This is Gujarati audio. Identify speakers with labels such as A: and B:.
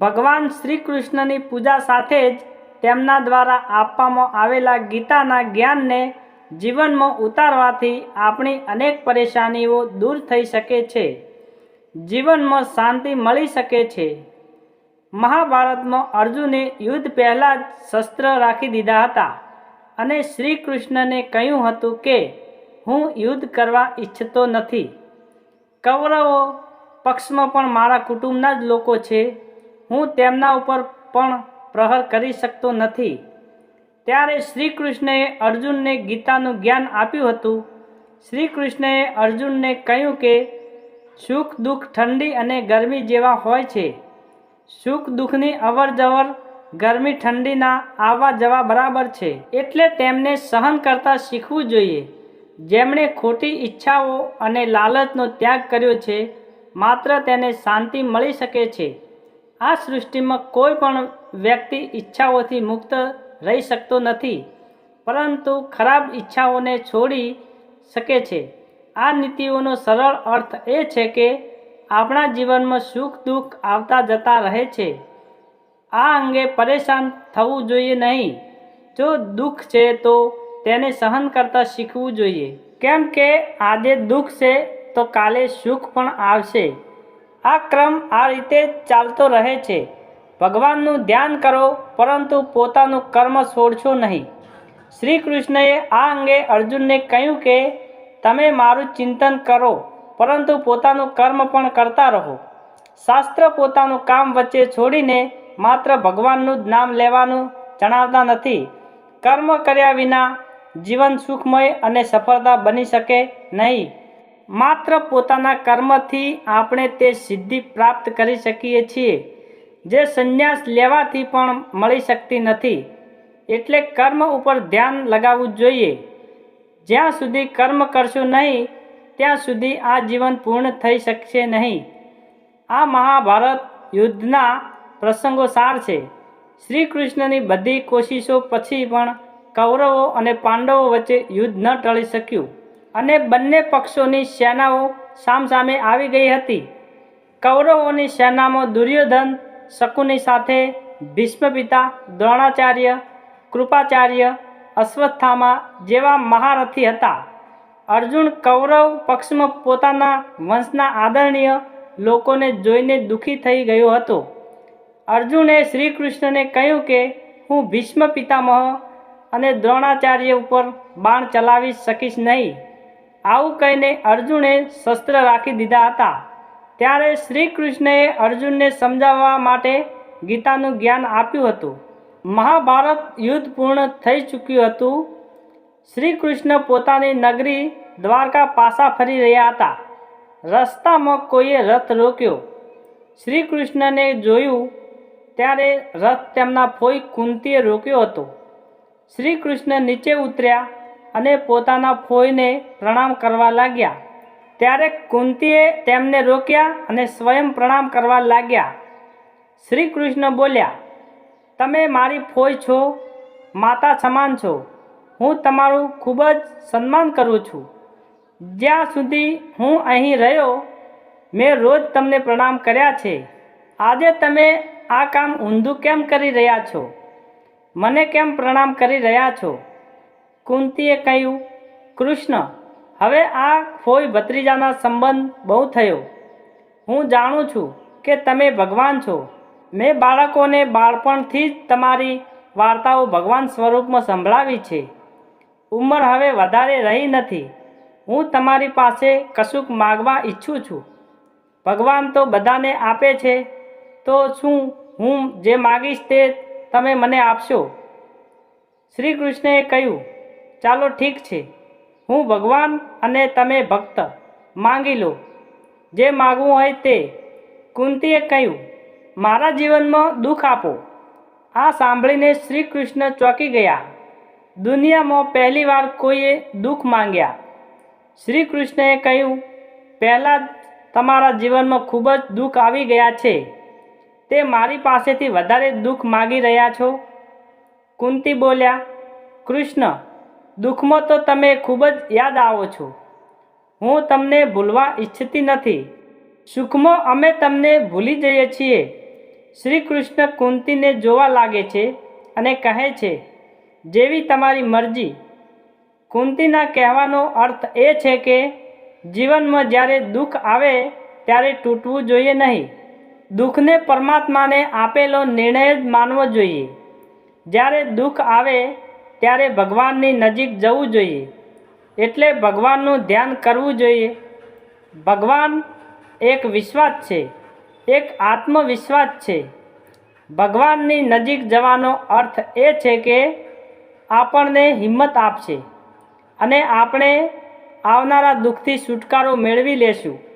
A: ભગવાન શ્રી કૃષ્ણની પૂજા સાથે જ તેમના દ્વારા આપવામાં આવેલા ગીતાના જ્ઞાનને જીવનમાં ઉતારવાથી આપણી અનેક પરેશાનીઓ દૂર થઈ શકે છે. જીવનમાં શાંતિ મળી શકે છે. મહાભારતમાં અર્જુને યુદ્ધ પહેલાં જ શસ્ત્ર રાખી દીધા હતા અને શ્રી કૃષ્ણને કહ્યું હતું કે, હું યુદ્ધ કરવા ઈચ્છતો નથી. કૌરવો પક્ષમાં પણ મારા કુટુંબના જ લોકો છે. હું તેમના ઉપર પણ પ્રહાર કરી શકતો નથી. ત્યારે શ્રી કૃષ્ણએ અર્જુનને ગીતાનું જ્ઞાન આપ્યું હતું. શ્રી કૃષ્ણએ અર્જુનને કહ્યું કે, સુખ દુઃખ ઠંડી અને ગરમી જેવા હોય છે. સુખ દુઃખની અવર જવર ગરમી ઠંડીના આવવા જવા બરાબર છે. એટલે તેમને સહન કરતાં શીખવું જોઈએ. જેમણે ખોટી ઈચ્છાઓ અને લાલચનો ત્યાગ કર્યો છે, માત્ર તેને શાંતિ મળી શકે છે. આ સૃષ્ટિમાં કોઈ પણ વ્યક્તિ ઈચ્છાઓથી મુક્ત રહી શકતો નથી, પરંતુ ખરાબ ઈચ્છાઓને છોડી શકે છે. આ નીતિઓનો સરળ અર્થ એ છે કે આપણા જીવનમાં સુખ દુઃખ આવતા જતા રહે છે. આ અંગે પરેશાન થવું જોઈએ નહીં. જો દુઃખ છે તો તેને સહન કરતાં શીખવું જોઈએ. કેમ કે આજે દુઃખ છે તો કાલે સુખ પણ આવશે. આ ક્રમ આ રીતે ચાલતો રહે છે. ભગવાનનું ધ્યાન કરો, પરંતુ પોતાનું કર્મ છોડશો નહીં. શ્રી કૃષ્ણએ આ અંગે અર્જુનને કહ્યું કે, તમે મારું ચિંતન કરો, પરંતુ પોતાનું કર્મ પણ કરતા રહો. શાસ્ત્ર પોતાનું કામ વચ્ચે છોડીને માત્ર ભગવાનનું જ નામ લેવાનું જણાવતા નથી. કર્મ કર્યા વિના જીવન સુખમય અને સફળતા બની શકે નહીં. માત્ર પોતાના કર્મથી આપણે તે સિદ્ધિ પ્રાપ્ત કરી શકીએ છીએ. જે સંન્યાસ લેવાથી પણ મળી શકતી નથી. એટલે કર્મ ઉપર ધ્યાન લગાવવું જોઈએ. જ્યાં સુધી કર્મ કરશો નહીં, ત્યાં સુધી આ જીવન પૂર્ણ થઈ શકશે નહીં. આ મહાભારત યુદ્ધના પ્રસંગો સાર છે. શ્રી કૃષ્ણની બધી કોશિશો પછી પણ કૌરવો અને પાંડવો વચ્ચે યુદ્ધ ન ટળી શક્યું. અને બંને પક્ષોની સેનાઓ સામસામે આવી ગઈ હતી. કૌરવોની સેનામાં દુર્યોધન, શકુની સાથે ભીષ્મપિતા, દ્રોણાચાર્ય, કૃપાચાર્ય, અશ્વત્થામા જેવા મહારથી હતા. અર્જુન કૌરવ પક્ષમાં પોતાના વંશના આદરણીય લોકોને જોઈને દુઃખી થઈ ગયો હતો. અર્જુને શ્રી કૃષ્ણને કહ્યું કે, હું ભીષ્મ પિતામહ અને દ્રોણાચાર્ય ઉપર બાણ ચલાવી શકીશ નહીં. આવું કહીને અર્જુને શસ્ત્ર રાખી દીધા હતા. ત્યારે શ્રી કૃષ્ણએ અર્જુનને સમજાવવા માટે ગીતાનું જ્ઞાન આપ્યું હતું. મહાભારત યુદ્ધ પૂર્ણ થઈ ચૂક્યું હતું. શ્રી કૃષ્ણ પોતાની નગરી દ્વારકા પાછા ફરી રહ્યા હતા. રસ્તામાં કોઈએ રથ રોક્યો. શ્રી કૃષ્ણને જોયું ત્યારે રથ તેમના ફોઈ કુંતીએ રોક્યો હતો. શ્રી કૃષ્ણ નીચે ઉતર્યા. અને પોતાના ફોઈને પ્રણામ કરવા લાગ્યા. ત્યારે કુંતીએ તેમને રોક્યા અને સ્વયં પ્રણામ કરવા લાગ્યા. શ્રી કૃષ્ણ બોલ્યા, તમે મારી ફોઈ છો, માતા સમાન છો. હું તમારું ખૂબ જ સન્માન કરું છું. જ્યાં સુધી હું અહીં રહ્યો, મેં રોજ તમને પ્રણામ કર્યા છે. આજે તમે આ કામ ઊંધું કેમ કરી રહ્યા છો? મને કેમ પ્રણામ કરી રહ્યા છો? કુંતીએ કહ્યું, કૃષ્ણ, હવે આ ફોઈ ભત્રીજાના સંબંધ બહુ થયો. હું જાણું છું કે તમે ભગવાન છો. મેં બાળકોને બાળપણથી જ તમારી વાર્તાઓ ભગવાન સ્વરૂપમાં સંભળાવી છે. ઉંમર હવે વધારે રહી નથી. હું તમારી પાસે કશુંક માગવા ઈચ્છું છું. ભગવાન તો બધાને આપે છે. તો શું હું જે માગીશ તે તમે મને આપશો? શ્રી કૃષ્ણએ કહ્યું ચાલો ઠીક છે. હું ભગવાન અને તમે ભક્ત. માંગી લો. જે માગવું હોય તે. કુંતીએ કહ્યું, મારા જીવનમાં દુઃખ આપો. આ સાંભળીને શ્રી કૃષ્ણ ચોંકી ગયા. દુનિયામાં પહેલીવાર કોઈએ દુઃખ માંગ્યા. શ્રી કૃષ્ણએ કહ્યું, પહેલાં તમારા જીવનમાં ખૂબ જ દુઃખ આવી ગયા છે. તે મારી પાસેથી વધારે દુઃખ માગી રહ્યા છો? કુંતી બોલ્યા, કૃષ્ણ દુઃખમાં તો તમે ખૂબ જ યાદ આવો છો. હું તમને ભૂલવા ઈચ્છતી નથી. સુખમાં અમે તમને ભૂલી જઈએ છીએ. શ્રી કૃષ્ણ કુંતીને જોવા લાગે છે અને કહે છે, જેવી તમારી મરજી. કુંતીના કહેવાનો અર્થ એ છે કે, જીવનમાં જ્યારે દુઃખ આવે ત્યારે તૂટવું જોઈએ નહીં. દુઃખને પરમાત્માને આપેલો નિર્ણય જ માનવો જોઈએ. જ્યારે દુઃખ આવે ત્યારે ભગવાનની નજીક જવું જોઈએ. એટલે ભગવાનનું ધ્યાન કરવું જોઈએ. ભગવાન એક વિશ્વાસ છે. એક આત્મવિશ્વાસ છે. ભગવાનની નજીક જવાનો અર્થ એ છે કે આપણને હિંમત આપશે. અને આપણે આવનારા દુઃખથી છુટકારો મેળવી લેશું.